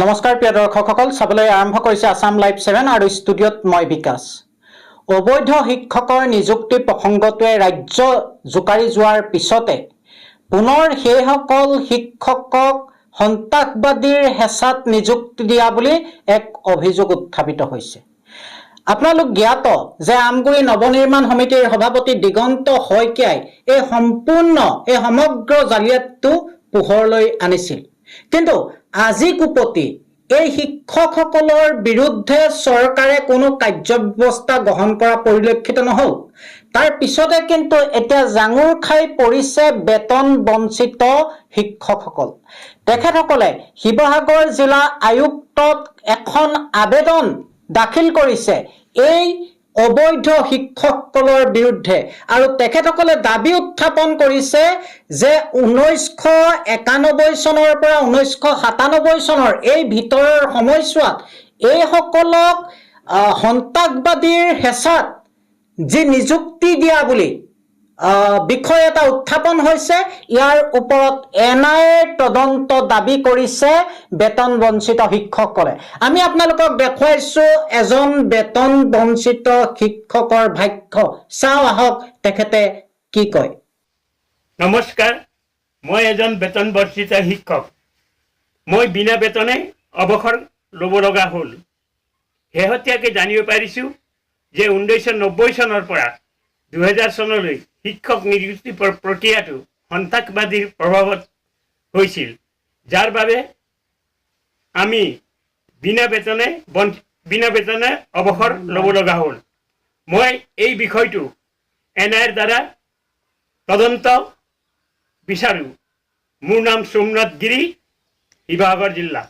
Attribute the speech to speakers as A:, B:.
A: নমস্কাৰ, প্ৰিয় দৰ্শকসকল। চাবলৈ আৰম্ভ কৰিছে আছাম লাইভ ছেভেন আৰু ষ্টুডিঅ'ত মই বিকাশ। অবৈধ শিক্ষকৰ নিযুক্তি প্ৰসংগটোৱে ৰাজ্য জোকাৰি যোৱাৰ পিছতে পুনৰ সেইসকল শিক্ষকক সন্ত্ৰাসবাদীৰ হেঁচাত নিযুক্তি দিয়া বুলি এক অভিযোগ উত্থাপিত হৈছে। আপোনালোক জ্ঞাত যে আমগুৰি নৱনিৰ্মাণ সমিতিৰ সভাপতি দিগন্ত শইকীয়াই এই সম্পূৰ্ণ, এই সমগ্ৰ জালিয়াতটো পোহৰলৈ আনিছিল। কিন্তু আজি কুপতি এই শিক্ষকসকলৰ বিৰুদ্ধে চৰকাৰে কোনো কাৰ্যব্যৱস্থা গ্ৰহণ কৰা পৰিলক্ষিত নহল। তাৰ পিছতে কিন্তু এতিয়া জাঙুৰ খাই পৰিছে বেতন বঞ্চিত শিক্ষকসকল। তেখেতসকলে শিৱসাগৰ জিলা আয়ুক্তত এখন আবেদন দাখিল কৰিছে। এই অবৈধ শিক্ষকসকলৰ বিৰুদ্ধে। আৰু তেখেতসকলে দাবী উত্থাপন কৰিছে যে ঊনৈছশ একানব্বৈ চনৰ পৰা ঊনৈছশ সাতানব্বৈ চনৰ এই ভিতৰৰ সময়ছোৱাত এইসকলক সন্ত্ৰাসবাদীৰ হেঁচাত যি নিযুক্তি দিয়া বুলি বিষয় এটা উত্থাপন হৈছে। ইয়াৰ ওপৰত এন আই এৰ তদন্ত দাবি কৰিছে বেতন বঞ্চিত শিক্ষকসকলে। আমি আপোনালোকক দেখুৱাইছো, এজন বেতন বঞ্চিত শিক্ষকৰ ভাষ্য চাওঁ আহক তেখেতে কি কয়।
B: নমস্কাৰ, মই এজন বেতন বৰ্ষিত শিক্ষক। মই বিনা বেতনে অৱসৰ ল'ব লগা হ'ল। শেহতীয়াকৈ জানিব পাৰিছোঁ যে ঊনৈছশ নব্বৈ চনৰ পৰা দুহেজাৰ চনলৈ শিক্ষক নিযুক্তি প্ৰক্ৰিয়াটো সন্ত্ৰাসবাদীৰ প্ৰভাৱত হৈছিল, যাৰ বাবে আমি বিনা বেতনে বিনা বেতনে অৱসৰ ল'ব লগা হ'ল। মই এই বিষয়টো এন আইৰ দ্বাৰা তদন্ত বিচাৰোঁ। মোৰ নাম সোমনাথ গিৰি, শিৱসাগৰ জিলা।